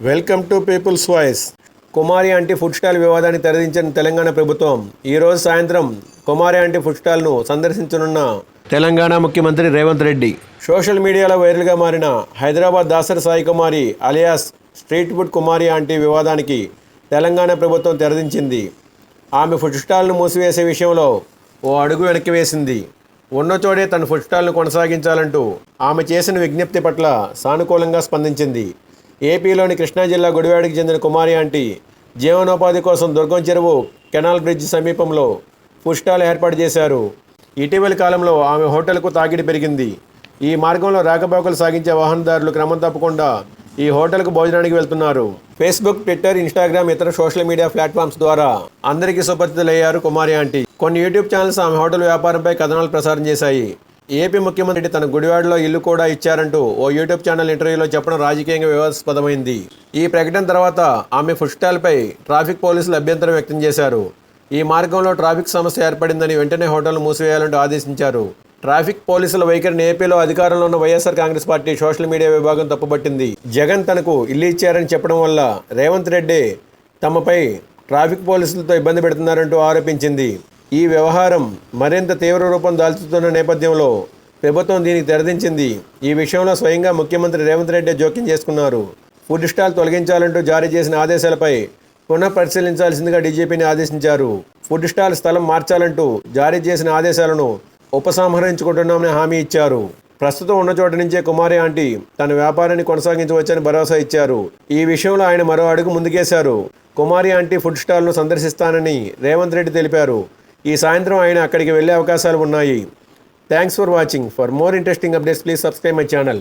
Welcome to People's Voice. Kumari aunty food stall వివాదాన్ని తెరదించిన తెలంగాణ ప్రభుత్వం ఈ రోజు సాయంత్రం కుమారి ఆంటీ ఫుడ్ స్టాల్ను సందర్శించనున్న తెలంగాణ ముఖ్యమంత్రి రేవంత్ రెడ్డి. సోషల్ మీడియాలో వైరల్గా మారిన Hyderabad Dasari Sai Kumari alias street food Kumari aunty వివాదానికి తెలంగాణ ప్రభుత్వం తెరదించింది. ఆమె ఫుడ్ స్టాల్ను మూసివేసే విషయంలో ఓ అడుగు వెనక్కి వేసింది. ఉన్న చోడే తన ఫుడ్ స్టాల్ను కొనసాగించాలంటూ ఆమె చేసిన విజ్ఞప్తి పట్ల సానుకూలంగా స్పందించింది. ఏపీలోని కృష్ణా జిల్లా గుడివాడకి చెందిన కుమారి ఆంటీ జీవనోపాధి కోసం దుర్గం చెరువు కెనాల్ బ్రిడ్జ్ సమీపంలో ఫుడ్ స్టాల్ ఏర్పాటు చేశారు. ఇటీవలి కాలంలో ఆమె హోటల్కు తాకిడి పెరిగింది. ఈ మార్గంలో రాకపోకలు సాగించే వాహనదారులు క్రమం తప్పకుండా ఈ హోటల్కు భోజనానికి వెళ్తున్నారు. ఫేస్బుక్ ట్విట్టర్ ఇన్స్టాగ్రామ్ ఇతర సోషల్ మీడియా ప్లాట్ఫామ్స్ ద్వారా అందరికీ సుపరిచితులయ్యారు కుమారి ఆంటీ. కొన్ని యూట్యూబ్ ఛానల్స్ ఆమె హోటల్ వ్యాపారంపై కథనాలు ప్రసారం చేశాయి. ఏపీ ముఖ్యమంత్రి తన గుడివాడలో ఇల్లు కూడా ఇచ్చారంటూ ఓ యూట్యూబ్ ఛానల్ ఇంటర్వ్యూలో చెప్పడం రాజకీయంగా వివాదాస్పదమైంది. ఈ ప్రకటన తర్వాత ఆమె ఫుట్స్టాల్పై ట్రాఫిక్ పోలీసులు అభ్యంతరం వ్యక్తం చేశారు. ఈ మార్గంలో ట్రాఫిక్ సమస్య ఏర్పడిందని వెంటనే హోటల్ మూసివేయాలంటూ ఆదేశించారు. ట్రాఫిక్ పోలీసుల వైఖరిని ఏపీలో అధికారంలో ఉన్న YSR Congress party social media విభాగం తప్పుపట్టింది. జగన్ తనకు ఇల్లు ఇచ్చారని చెప్పడం వల్ల రేవంత్ రెడ్డి తమపై ట్రాఫిక్ పోలీసులతో ఇబ్బంది పెడుతున్నారంటూ ఆరోపించింది. ఈ వ్యవహారం మరింత తీవ్ర రూపం దాల్చుతున్న నేపథ్యంలో ప్రభుత్వం దీనికి తెరదించింది. ఈ విషయంలో స్వయంగా ముఖ్యమంత్రి రేవంత్ రెడ్డి జోక్యం చేసుకున్నారు. ఫుడ్ స్టాల్ తొలగించాలంటూ జారీ చేసిన ఆదేశాలపై పునః పరిశీలించాల్సిందిగా డీజీపీని ఆదేశించారు. ఫుడ్ స్టాల్ స్థలం మార్చాలంటూ జారీ చేసిన ఆదేశాలను ఉపసంహరించుకుంటున్నామని హామీ ఇచ్చారు. ప్రస్తుతం ఉన్న చోట నుంచే కుమారి ఆంటీ తన వ్యాపారాన్ని కొనసాగించవచ్చని భరోసా ఇచ్చారు. ఈ విషయంలో ఆయన మరో అడుగు ముందుకేశారు. కుమారి ఆంటీ ఫుడ్ స్టాల్ను సందర్శిస్తానని రేవంత్ రెడ్డి తెలిపారు. ఈ సాయంత్రం ఆయన అక్కడికి వెళ్ళే అవకాశాలు ఉన్నాయి. Thanks for watching for more interesting updates please subscribe my channel